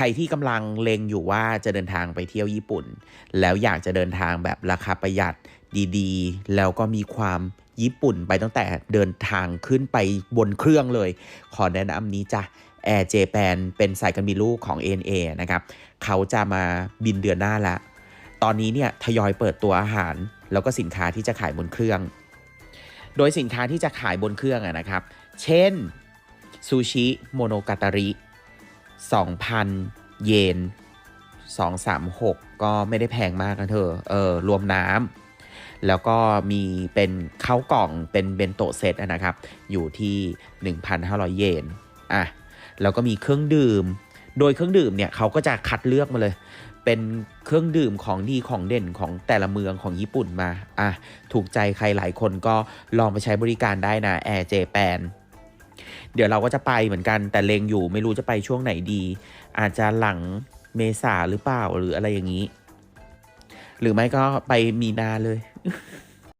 รที่กำลังเลงอยู่ว่าจะเดินทางไปเที่ยวญี่ปุ่น แล้วอยากจะเดินทางแบบราคาประหยัดดีๆ แล้วก็มีความญี่ปุ่นไปตั้งแต่เดินทางขึ้นไปบนเครื่องเลย ขอแนะนำนี้จ้ะ Air Japan เป็นสายการบินลูกของ ANA นะครับ เขาจะมาบินเดือนหน้าละ ตอนนี้เนี่ยทยอยเปิดตัวอาหาร แล้วก็สินค้าที่จะขายบนเครื่อง โดยสินค้าที่จะขายบนเครื่องอะนะครับ เช่นซูชิโมโนกาตาริ 2,000 เยน 236 ก็ไม่ได้แพงมากนะเธอ เออ รวมน้ำ แล้วก็มีเป็นข้าวกล่องเป็นเบนโตเซตนะครับ อยู่ที่ 1,500 เยน อะ แล้วก็มีเครื่องดื่ม โดยเครื่องดื่มเนี่ยเขาก็จะคัดเลือกมาเลย เป็นเครื่องดื่มของดีของเด่นของแต่ละเมืองของญี่ปุ่นมา อะ ถูกใจใครหลายคนก็ลองไปใช้บริการได้นะ Air Japan เดี๋ยวเราก็จะไปเหมือนกันแต่เลงอยู่ไม่รู้จะไปช่วงไหนดี อาจจะหลังเมษาหรือเปล่าหรืออะไรอย่างนี้ หรือไม่ก็ไปมีนาเลย